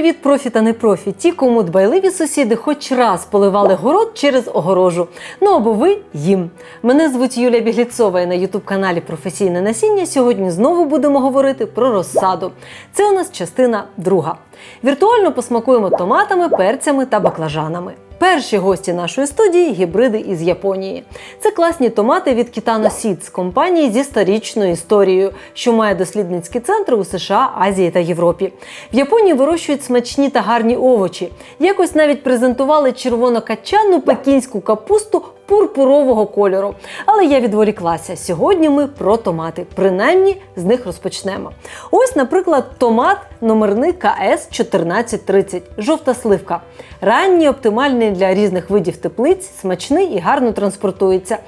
Привіт, профі та не профі. Ті, кому дбайливі сусіди хоч раз поливали город через огорожу. Ну або ви їм. Мене звуть Юлія Бігліцова і на ютуб-каналі Професійне насіння. Сьогодні знову будемо говорити про розсаду. Це у нас частина друга. Віртуально посмакуємо томатами, перцями та баклажанами. Перші гості нашої студії гібриди із Японії. Це класні томати від Kitano Seeds, компанії зі сторічною історією, що має дослідницькі центри у США, Азії та Європі. В Японії вирощують смачні та гарні овочі. Якось навіть презентували червонокачанну пекінську капусту пурпурового кольору. Але я відволіклася. Сьогодні ми про томати. Принаймні з них розпочнемо. Ось, наприклад, томат номерний КС 1430, жовта сливка. Ранній, оптимальний для різних видів теплиць, смачний і гарно транспортується.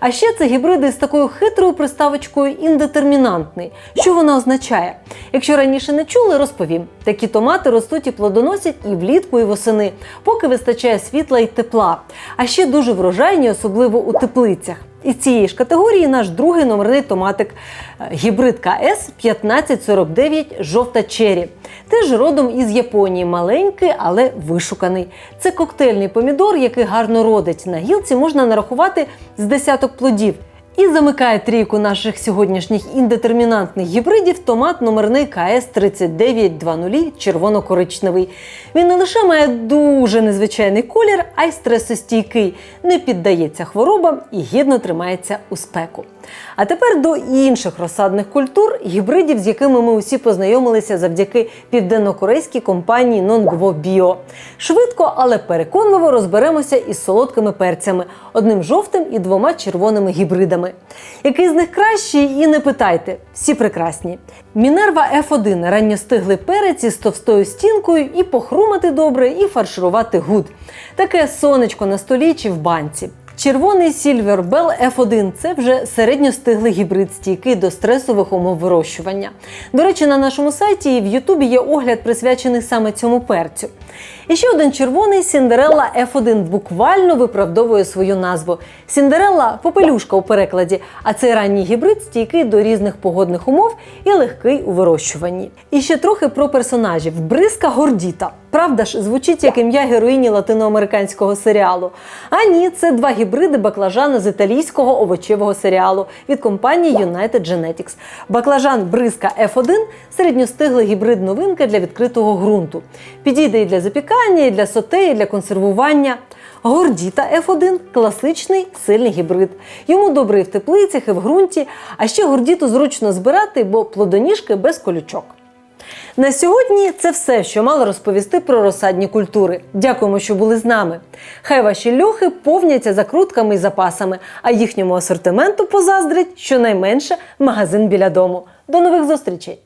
А ще це гібриди з такою хитрою приставочкою індетермінантний. Що вона означає? Якщо раніше не чули, розповім. Такі томати ростуть і плодоносять і влітку, і восени, поки вистачає світла і тепла. А ще дуже врожайні, особливо у теплицях. Із цієї ж категорії наш другий номерний томатик е, гібрид КС 1549 жовта чері. Теж родом із Японії, маленький, але вишуканий. Це коктейльний помідор, який гарно родить. На гілці можна нарахувати з десяток плодів. І замикає трійку наших сьогоднішніх індетермінантних гібридів томат номерний КС 3920 червоно-коричневий. Він не лише має дуже незвичайний колір, а й стресостійкий, не піддається хворобам і гідно тримається у спеку. А тепер до інших розсадних культур, гібридів, з якими ми усі познайомилися завдяки південнокорейській компанії Nongwo Bio. Швидко, але переконливо розберемося із солодкими перцями, одним жовтим і двома червоними гібридами. Який з них кращий, і не питайте, всі прекрасні. Мінерва F1 ранньостиглий перець із товстою стінкою, і похрумати добре, і фарширувати гуд. Таке сонечко на столі чи в банці. Червоний Silver Bell F1 це вже середньостиглий гібрид, стійкий до стресових умов вирощування. До речі, на нашому сайті і в Ютубі є огляд присвячений саме цьому перцю. І ще один червоний Сіндерелла F1 буквально виправдовує свою назву. Сіндерелла попелюшка у перекладі, а цей ранній гібрид стійкий до різних погодних умов і легкий у вирощуванні. І ще трохи про персонажів. Бризка гордіта. Правда ж, звучить як ім'я героїні латиноамериканського серіалу. А ні, це два гібриди баклажана з італійського овочевого серіалу від компанії United Genetics. Баклажан Бризка F1 середньостиглий гібрид новинка для відкритого ґрунту. Підійде і для запікання, і для соте, і для консервування. Гордіта F1 класичний сильний гібрид. Йому добре і в теплицях, і в ґрунті, а ще гордіту зручно збирати, бо плодоніжки без колючок. На сьогодні це все, що мала розповісти про розсадні культури. Дякуємо, що були з нами. Хай ваші льохи повняться закрутками і запасами, а їхньому асортименту позаздрить щонайменше магазин біля дому. До нових зустрічей!